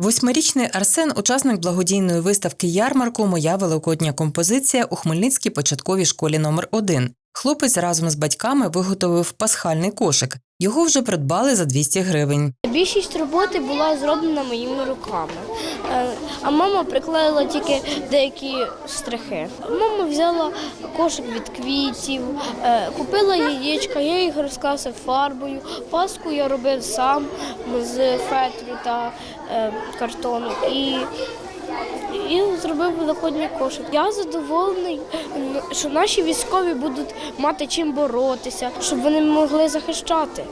Восьмирічний Арсен, учасник благодійної виставки ярмарку Моя великодня композиція у Хмельницькій початковій школі номер 1 Хлопець разом з батьками виготовив пасхальний кошик. Його вже придбали за 200 гривень. Більшість роботи була зроблена моїми руками, Е, а мама приклеїла тільки деякі штрихи. Мама взяла кошик від квітів, е, купила яєчка, я їх розкрасив фарбою. Паску я робив сам з фетру та е, картону. І і зробив великодній кошик. Я задоволений, що наші військові будуть мати чим боротися, щоб вони могли захищати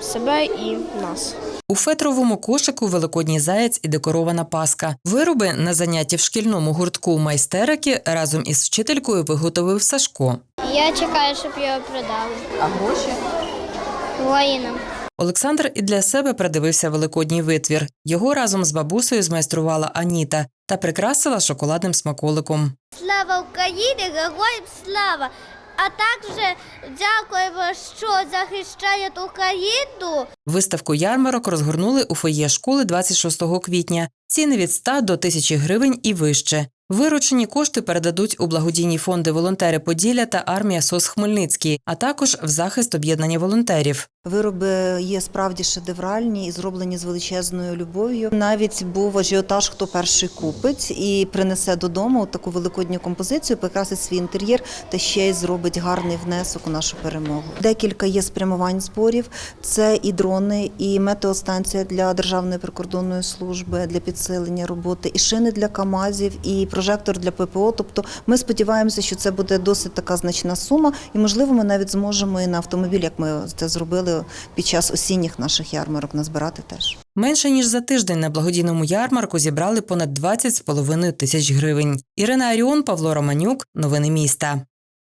себе і нас. У фетровому кошику великодній заяць і декорована паска. Вироби на занятті в шкільному гуртку майстерики разом із вчителькою виготовив Сашко. Я чекаю, щоб його продали. А гроші? Воїнам. Олександр і для себе придивився великодній витвір. Його разом з бабусею змайструвала Аніта та прикрасила шоколадним смаколиком. Слава Україні, героям слава! А також дякуємо, що захищають Україну. Виставку ярмарок розгорнули у фоє школи 26 квітня. Ціни від 100 до 1000 гривень і вище. Виручені кошти передадуть у благодійні фонди волонтери Поділля та армія СОС Хмельницький, а також в захист об'єднання волонтерів. Вироби є справді шедевральні і зроблені з величезною любов'ю. Навіть був ажіотаж, хто перший купить і принесе додому таку великодню композицію, прикрасить свій інтер'єр та ще й зробить гарний внесок у нашу перемогу. Декілька є спрямувань зборів. Це і дрони, і метеостанція для державної прикордонної служби для підсилення роботи, і шини для КАМАЗів, і прожектор для ППО. Тобто, ми сподіваємося, що це буде досить така значна сума, і можливо, ми навіть зможемо і на автомобіль, як ми це зробили під час осінніх наших ярмарок, назбирати теж. Менше ніж за тиждень на благодійному ярмарку зібрали понад 20,5 тисяч гривень. Ірина Аріон, Павло Романюк. Новини міста.